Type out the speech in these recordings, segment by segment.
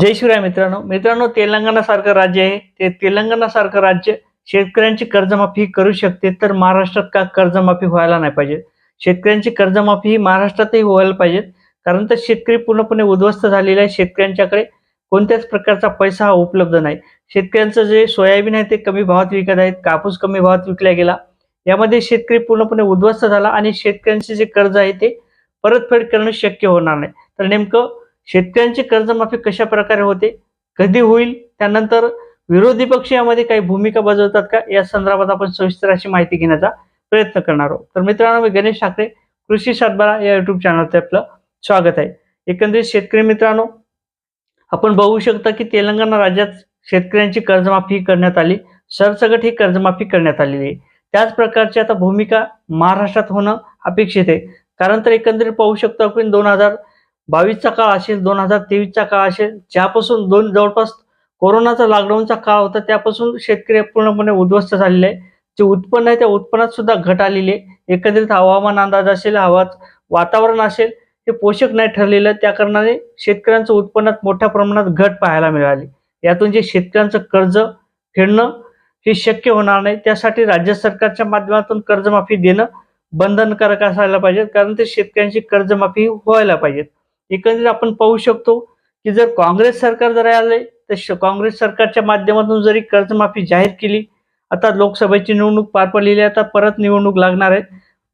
जय शिवराय मित्रांनो. मित्रांनो तेलंगणा सारखं राज्य आहे. ते तेलंगणा सारखं राज्य शेतकऱ्यांची कर्जमाफी करू शकते तर महाराष्ट्रात का कर्जमाफी व्हायला नाही पाहिजे? शेतकऱ्यांची कर्जमाफी ही महाराष्ट्रातही व्हायला पाहिजे कारण तर शेतकरी पूर्णपणे उद्ध्वस्त झालेला आहे शेतकऱ्यांच्याकडे. कोणत्याच प्रकारचा पैसा हा उपलब्ध नाही. शेतकऱ्यांचं जे सोयाबीन आहे ते कमी भावात विकत आहेत कापूस कमी भावात विकला गेला. यामध्ये शेतकरी पूर्णपणे उद्ध्वस्त झाला आणि शेतकऱ्यांचे जे कर्ज आहे ते परतफेड करणं शक्य होणार नाही. तर नेमकं शेतकऱ्यांची कर्जमाफी कशा प्रकारे होते? कधी होईल? त्यानंतर विरोधी पक्ष यामध्ये काही भूमिका बजावतात का? या संदर्भात आपण सविस्तर अशी माहिती घेण्याचा प्रयत्न करणार आहोत. तर मित्रांनो मी गणेश ठाकरे कृषी सातबारा या युट्यूब चॅनलचे आपलं स्वागत आहे. एकंदरीत शेतकरी मित्रांनो आपण बघू शकता की तेलंगणा राज्यात शेतकऱ्यांची कर्जमाफी करण्यात आली. सरसगट ही कर्जमाफी करण्यात आलेली आहे. त्याच प्रकारची आता भूमिका महाराष्ट्रात होणं अपेक्षित आहे. कारण तर एकंदरीत पाहू शकतो आपण दोन हजार बावीसचा काळ असेल दोन हजार तेवीसचा काळ असेल ज्यापासून दोन जवळपास कोरोनाचा लॉकडाऊनचा काळ होता त्यापासून शेतकरी पूर्णपणे उद्ध्वस्त झालेले आहे जे उत्पन्न आहे त्या उत्पन्नात सुद्धा घट आलेली आहे. एकंदरीत हवामान अंदाज असेल हवा वातावरण असेल हे पोषक नाही ठरलेलं. त्या कारणाने शेतकऱ्यांचं उत्पन्नात मोठ्या प्रमाणात घट पाहायला मिळाली. यातून जे शेतकऱ्यांचं कर्ज फेडणं हे शक्य होणार नाही. त्यासाठी राज्य सरकारच्या माध्यमातून कर्जमाफी देणं बंधनकारक असायला पाहिजे कारण ते शेतकऱ्यांची कर्जमाफी व्हायला पाहिजेत. एकंदरीत आपण पाहू शकतो की जर काँग्रेस सरकार जर आले तर काँग्रेस सरकारच्या माध्यमातून जरी कर्जमाफी जाहीर केली आता लोकसभेची निवडणूक पार पडलेली आता परत निवडणूक लागणार आहे.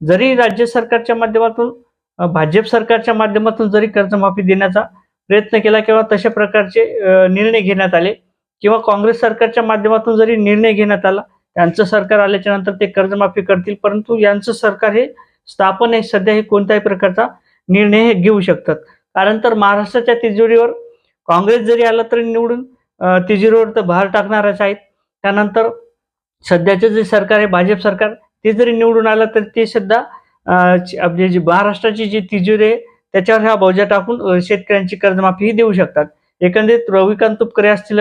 जरी राज्य सरकारच्या माध्यमातून भाजप सरकारच्या माध्यमातून जरी कर्जमाफी देण्याचा प्रयत्न केला किंवा तशा प्रकारचे निर्णय घेण्यात आले किंवा काँग्रेस सरकारच्या माध्यमातून जरी निर्णय घेण्यात आला त्यांचं सरकार आल्याच्यानंतर ते कर्जमाफी करतील परंतु यांचं सरकार हे स्थापन आहे सध्या हे कोणत्याही प्रकारचा निर्णय हे घेऊ शकतात. कारण तर महाराष्ट्राच्या तिजोरीवर काँग्रेस जरी आलं तरी निवडून तिजोरीवर तर भार टाकणारच आहेत. त्यानंतर सध्याचं जे सरकार आहे भाजप सरकार ते जरी निवडून आलं तर ते सुद्धा आपली जी महाराष्ट्राची जी तिजोरी आहे त्याच्यावर ह्या बोजा टाकून शेतकऱ्यांची कर्जमाफीही देऊ शकतात. एकंदरीत रविकांत तुपकरे असतील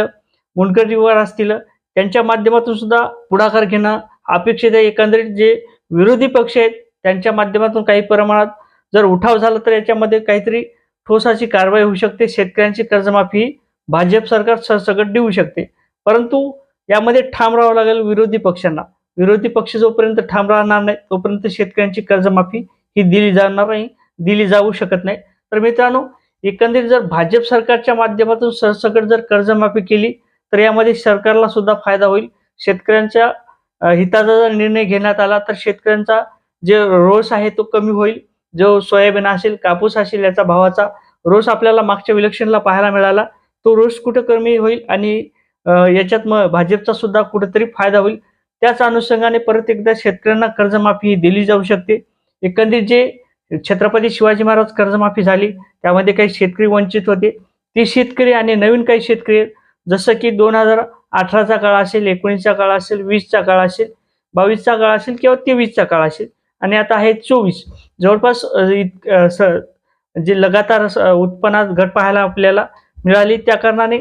मुनगंटीवार असतील त्यांच्या माध्यमातून सुद्धा पुढाकार घेणं अपेक्षित आहे. एकंदरीत जे विरोधी पक्ष आहेत त्यांच्या माध्यमातून काही प्रमाणात जर उठाव झाला तर याच्यामध्ये काहीतरी ठोस अशी कारवाई होऊ शकते शेतकऱ्यांची कर्जमाफी ही भाजप सरकार सरसकट देऊ शकते. परंतु यामध्ये ठाम राहावं लागेल विरोधी पक्षांना. विरोधी पक्ष जोपर्यंत ठाम राहणार नाही तोपर्यंत शेतकऱ्यांची कर्जमाफी ही दिली जाणार नाही दिली जाऊ शकत नाही. तर मित्रांनो एकंदरीत जर भाजप सरकारच्या माध्यमातून सरसकट जर कर्जमाफी केली तर यामध्ये सरकारला सुद्धा फायदा होईल. शेतकऱ्यांच्या हिताचा जर निर्णय घेण्यात आला तर शेतकऱ्यांचा जे रोष आहे तो कमी होईल. जो सोयाबीन असेल कापूस असेल याचा भावाचा रोष आपल्याला मागच्या इलेक्शनला पाहायला मिळाला. तो रोष कुठं कमी होईल आणि याच्यात मग भाजपचा सुद्धा कुठेतरी फायदा होईल. त्याच अनुषंगाने परत एकदा शेतकऱ्यांना कर्जमाफी दिली जाऊ शकते. एकंदरीत जे छत्रपती शिवाजी महाराज कर्जमाफी झाली त्यामध्ये काही शेतकरी वंचित होते. ते शेतकरी आणि नवीन काही शेतकरी जसं की दोन हजार अठराचा काळ असेल एकोणीसचा काळ असेल वीसचा काळ असेल बावीसचा काळ असेल किंवा तेवीसचा काळ असेल. आणि आता आहे चोवीस. जवळपास स- जे लगातार उत्पन्नात घट पाहायला आपल्याला मिळाली त्या कारणाने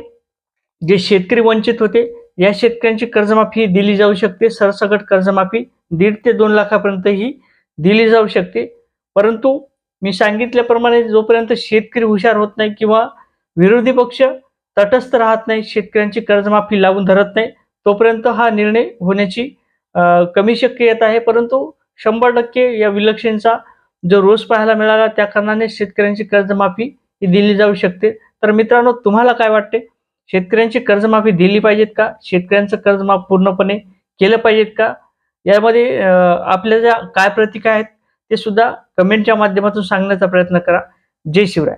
जे शेतकरी वंचित होते या शेतकऱ्यांची कर्जमाफी दिली जाऊ शकते. सरसकट कर्जमाफी दीड ते दोन लाखापर्यंत ही दिली जाऊ शकते. परंतु मी सांगितल्याप्रमाणे जोपर्यंत शेतकरी हुशार होत नाही किंवा विरोधी पक्ष तटस्थ राहत नाही शेतकऱ्यांची कर्जमाफी लावून धरत नाही तोपर्यंत हा निर्णय होण्याची कमी शक्य येत आहे. परंतु शंभर टक्के या विलक्षणचा जो रोज पाहायला मिळाला त्या कारणाने शेतकऱ्यांची कर्जमाफी ही दिली जाऊ शकते. तर मित्रांनो तुम्हाला काय वाटते? शेतकऱ्यांची कर्जमाफी दिली पाहिजेत का? शेतकऱ्यांचं कर्जमाफ पूर्णपणे केलं पाहिजेत का? यामध्ये आपल्या ज्या काय प्रतिका आहेत ते सुद्धा कमेंटच्या माध्यमातून सांगण्याचा प्रयत्न करा. जय शिवराय.